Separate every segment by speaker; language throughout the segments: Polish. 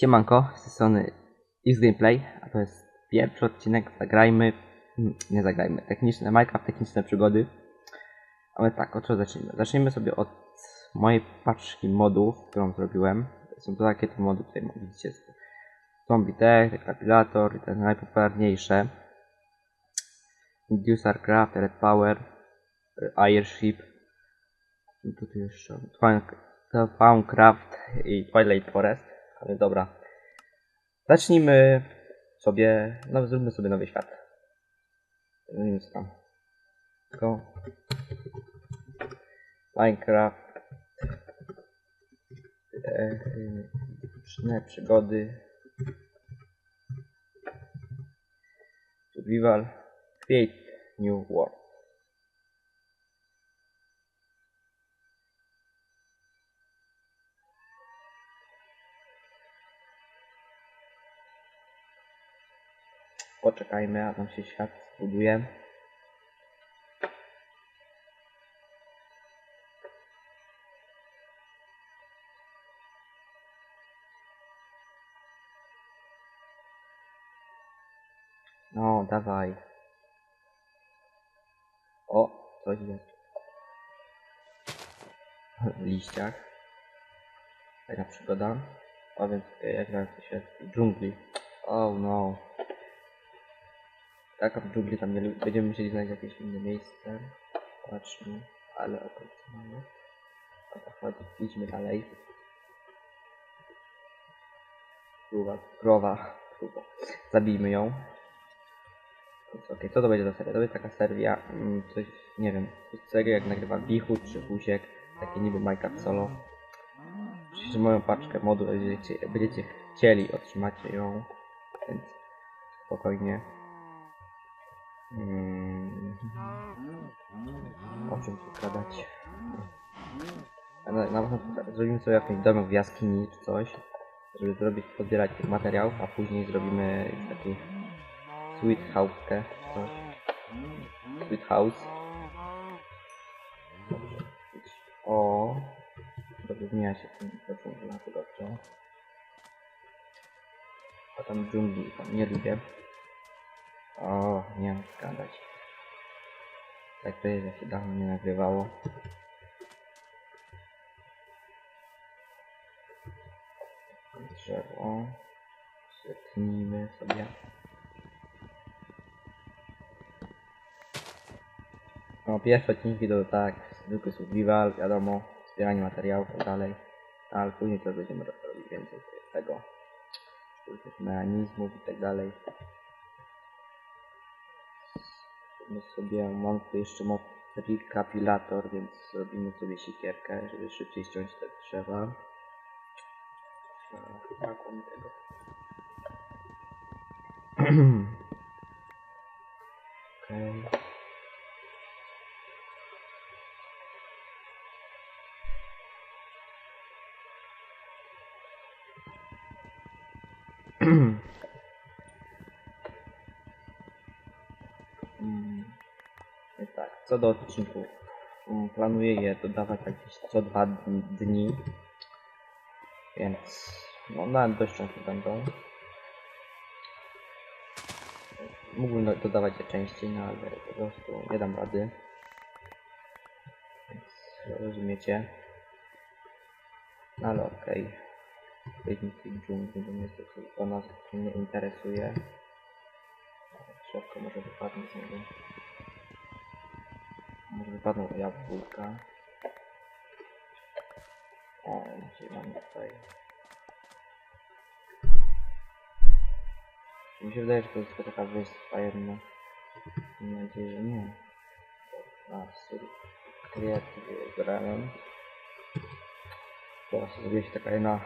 Speaker 1: Siemanko, z tej strony X Gameplay, a to jest pierwszy odcinek Zagrajmy, hmm, nie zagrajmy, techniczne, Minecraft techniczne przygody. Ale tak, od czego zacznijmy? Zacznijmy sobie od mojej paczki modów, którą zrobiłem. Są to takie te mody, tutaj widzicie, Zombie Tech, Decapilator i te najpopularniejsze. Inducer Craft, Red Power, Airship, i tutaj jeszcze Craft i Twilight Forest. Ale dobra. Zacznijmy sobie, no zróbmy sobie nowy świat. No nic tam. Tylko Minecraft. Różne przygody. Survival. Create new world. Poczekajmy, a tam się świat zbuduje. No, dawaj. O, coś jest. W liściach. Fajna przygoda. A więc jak na to się w dżungli. Oh no. Tak, a w dżungli tam nie lu- będziemy musieli znaleźć jakieś inne miejsce. Patrzmy, ale o to co mamy. Chodzi, idźmy dalej. Krówa, krowa, krówa. Zabijmy ją. Okej, co to będzie za seria? To będzie taka seria, mm, coś, nie wiem, seria jak nagrywa Bichut czy Husiek, takie niby Minecraft solo. Jeśli moją paczkę modu będziecie, będziecie chcieli, otrzymacie ją, więc spokojnie. Mm. O czym tu gadać? A Na, na pewno zrobimy sobie jakiś domek w jaskini czy coś, żeby zrobić, pozbierać tych materiałów, a później zrobimy taki sweet house czy coś. Sweet house. O, dobrze zmienia się ten do dżungla, to dobrze. A tam dżungli tam nie lubię. O, nie mam gadać. Tak to jest, jak się dawno nie nagrywało. Drzewo. Zetnijmy sobie. No, pierwsze odcinki to tak, zwykły survival, wiadomo, zbieranie materiałów i tak dalej. Ale później to będziemy robić więcej tego. Różnych mechanizmów i tak dalej. My sobie, mam tu jeszcze mod Recapilator, więc zrobimy sobie siekierkę, żeby szybciej ściąć te drzewa. A, Brakło mi tego. co do odcinków. Mm, Planuję je dodawać gdzieś co dwa dni. Więc no nawet dość często będą. Mógłbym do- dodawać je częściej, no ale po prostu nie dam rady. Więc rozumiecie. No ale okej. Wyjdźmy z tej dżungli, bo niestety to nas nie interesuje. Drzewko może wypadnie z niego. Może wypadną jabłka. O, gdzie mamy tutaj. Mi się wydaje, że to jest tylko taka wyspa jedna. Mam nadzieję, że nie. A, Ground. To właśnie zrobiła się taka jedna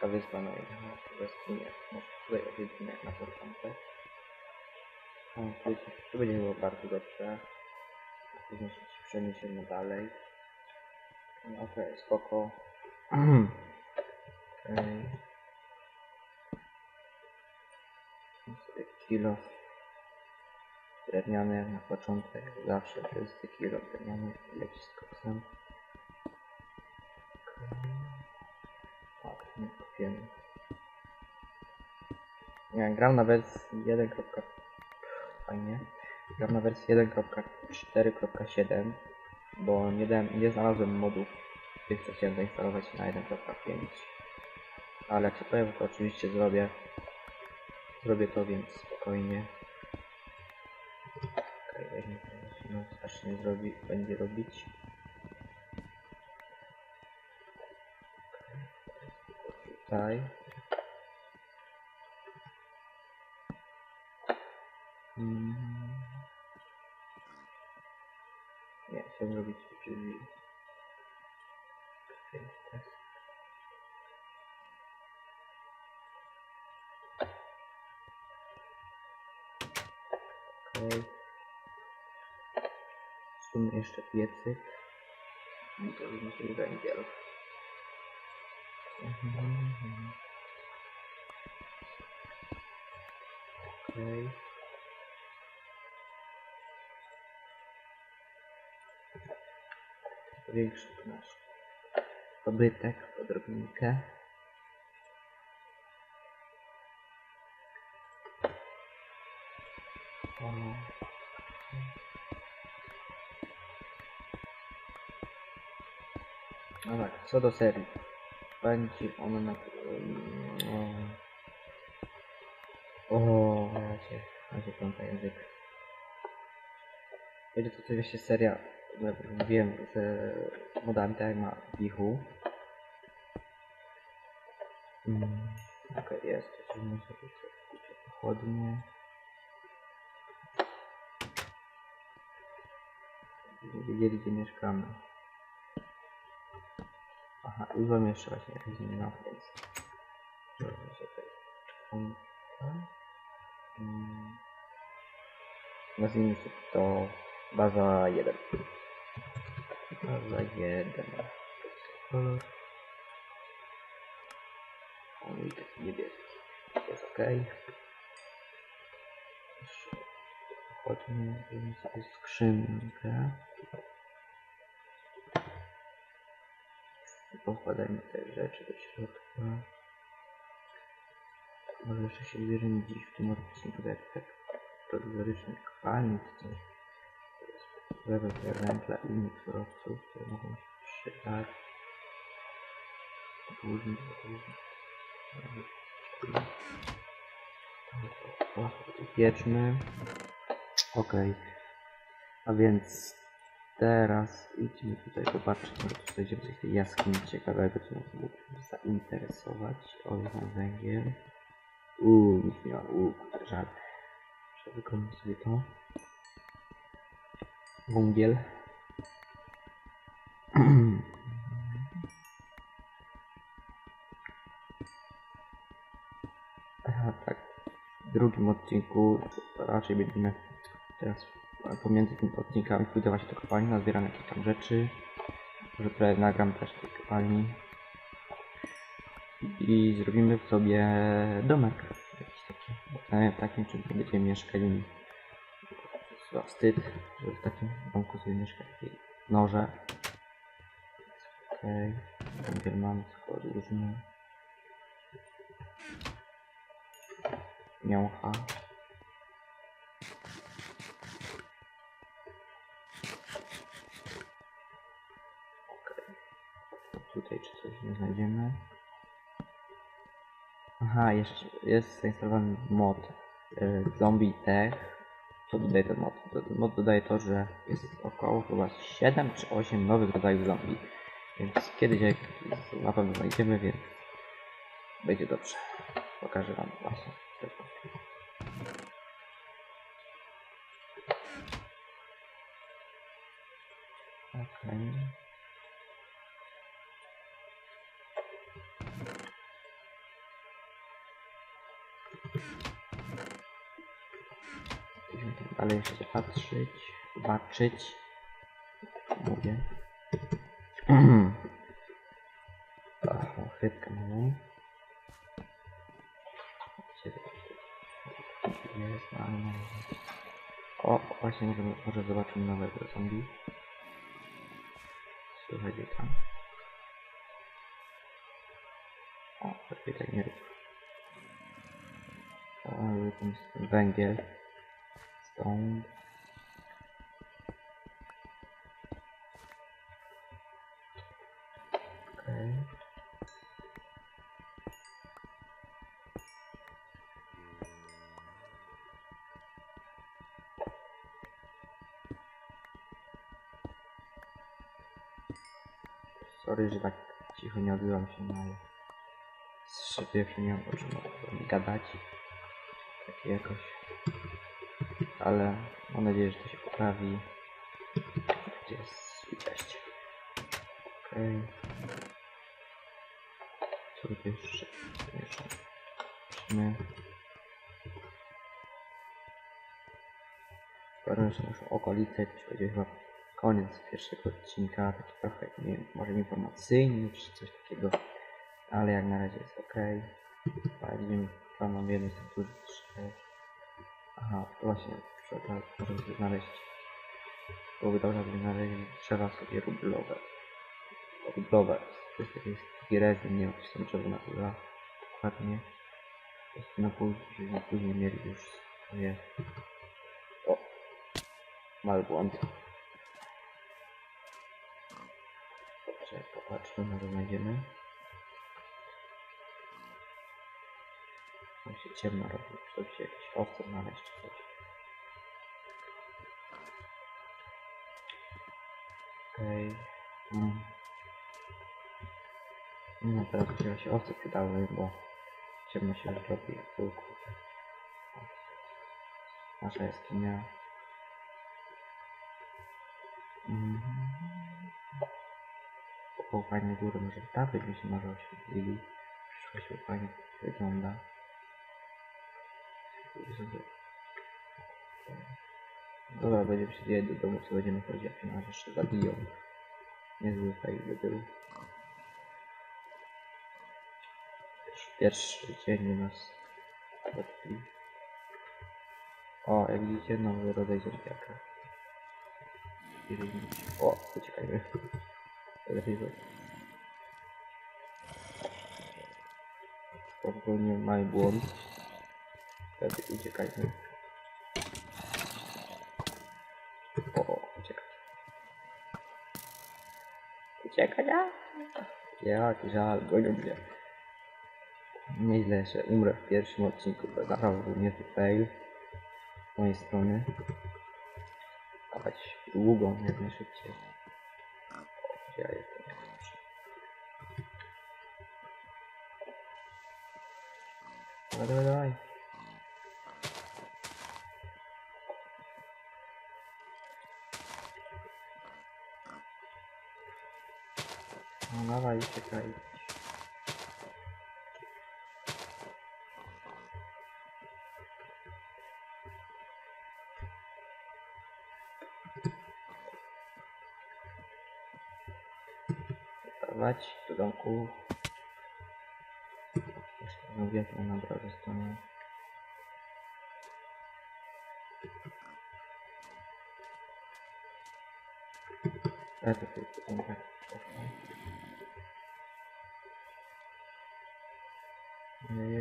Speaker 1: taka wyspa, no i no, po prostu nie. Może tutaj odwiedzimy jak na początek. O, tu, tu będzie było bardzo dobrze. Później się przeniesiemy dalej. No, Okej, spoko. Okej. Mam sobie kilo drewniany jak na początek. Zawsze to jest kilo drewniany leci z koksem. Tak, nie kopiemy. Nie, gram na wersji 1. Fajnie. Gram na wersji 1.4.7, bo nie, dałem, nie znalazłem modów, tych co chciałem zainstalować na 1.5. Ale jak się pojawi, to oczywiście zrobię. Zrobię to, więc spokojnie. Teraz, no zacznie zrobi, będzie robić. Okej, Tutaj. Okej. W sumie jeszcze piecyk. I to już musi węgiel. Okej. Powiększy nasz dobytek odrobinkę. O. No tak, co do serii. Będzie ona na... O, ja cię pląta język. Będzie to oczywiście seria, no, wiem, z modami tak jak ma Bichu. Mm, Okej, jest, to zrobimy sobie coś pochodnie. Nie wiedzieli gdzie mieszkamy. Aha, już wam jeszcze właśnie jakieś zmiana, więc... Dobrze, jest czwórka. Mm. Nazwijmy sobie to baza 1. Baza 1. Kolor. O, i taki niebieski. Jest ok. Jeszcze Zrobimy sobie skrzynkę. Pokładajmy te rzeczy do środka. Może jeszcze się wybierzemy dziś w tym odcinku tak prowizorycznych kopalni czy coś. Lewe węgla i innych surowców, które mogą się przydać. Później, później. Pieczmy. Ok. A więc teraz idźmy tutaj popatrzeć, może tu znajdziemy coś tej jaskini ciekawego, co nas mógł zainteresować. O, jest nam węgiel. Uuu, nic nie ma. Uuu, kurde. Muszę wykonać sobie to. Wągiel. Aha, tak. W drugim odcinku raczej będziemy teraz pomiędzy tymi odcinkami pójdę właśnie do kopalni, nazbieram jakieś tam rzeczy. Może trochę nagram też tej kopalni. I zrobimy sobie domek. Jakiś taki. E, takim, czym będziemy mieszkali. Chyba wstyd, że w takim domku sobie mieszkać. Takie Noże. Okej. Okay. Węgiel mamy, tylko różny. Miącha. Tutaj czy coś nie znajdziemy. Aha, jeszcze jest zainstalowany mod y, Zombie Tech. Co dodaje ten mod? Ten mod dodaje to, że jest około chyba 7 czy 8 nowych rodzajów zombie. Więc kiedyś jak na pewno znajdziemy, więc będzie dobrze. Pokażę wam właśnie. tego. Dalej jeszcze patrzeć, zobaczyć. Mówię. Ach, chrypkę mamy. Jest? Ale. O, właśnie możemy, może zobaczymy nowego zombie. Słuchajcie tam. O, lepiej tak nie rób. Cały ten węgiel. Stąd. Okej. Sorry, że tak cicho nie odbyłam się na trzy pierwsze nie mam o czym gadać. Takie jakoś. Ale mam nadzieję, że to się poprawi. Gdzie jest teść? Okej. Co tu jeszcze? Co jeszcze? Skoro jeszcze naszą okolicę, to będzie chyba koniec pierwszego odcinka, taki trochę, nie wiem, może informacyjny, czy coś takiego, ale jak na razie jest ok. Tam mam jeden z dużych. Aha, właśnie, możemy sobie znaleźć, byłoby dobrze, żeby znaleźć drzewa sobie rublowe. Rublowe, to jest taki rezyn, nie wiem, czy są drzewa na rubla, dokładnie. Na później, żebyśmy później mieli już swoje... O, mały błąd. Dobrze, popatrzmy, może znajdziemy. Tam się ciemno robi, żeby się jakieś owce znaleźć czy coś. Okej. Mm. No teraz by się owce przydały, bo ciemno się już robi w. O. Nasza jaskinia. Mhm. O, fajne góry, może taby mi się może oświetlili. Przyszłość fajnie wygląda. Dobra, się jeść do domu, co będziemy chodzić, jak nas jeszcze zabiją. Fajny by był. Już pierwszy dzień u nas. Taki. O, jak widzicie, nowy rodzaj zombiaka. O, uciekajmy. Lepiej go. Spokojnie, mały błąd. Lepiej uciekajmy. O, uciekaj. Uciekaj, ja. Jaki żal, gonią mnie. Nieźle, że umrę w pierwszym odcinku, to naprawdę był niezły fail z mojej strony. Dawać długą jak najszybciej. O, Gdzie ja jestem? Dawaj, dawaj, dawaj. No dawaj, uciekaj. Dawać do domku. Jeszcze mówię, to na drogę stronę. Ja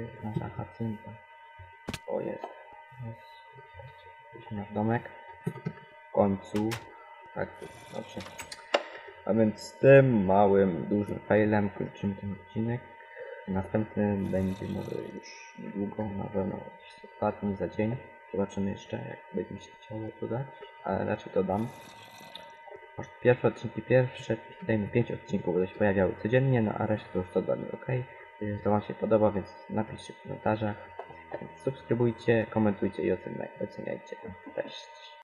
Speaker 1: to. Nie, nasza hacynka. O jest. Jest. Nasz domek. W końcu. Tak, dobrze. A więc z tym małym, dużym failem kończymy ten odcinek. Następny będzie może już niedługo, na pewno ostatni za dzień. Zobaczymy jeszcze, jak będzie mi się chciało dodać, ale raczej dodam. Może pierwsze odcinki pierwsze, dajmy 5 odcinków, będą się pojawiały codziennie, no a resztę to już co dwa dni, ok? Jeżeli to Wam się podoba, więc napiszcie w komentarzach. Subskrybujcie, komentujcie i oceniaj- oceniajcie. Cześć.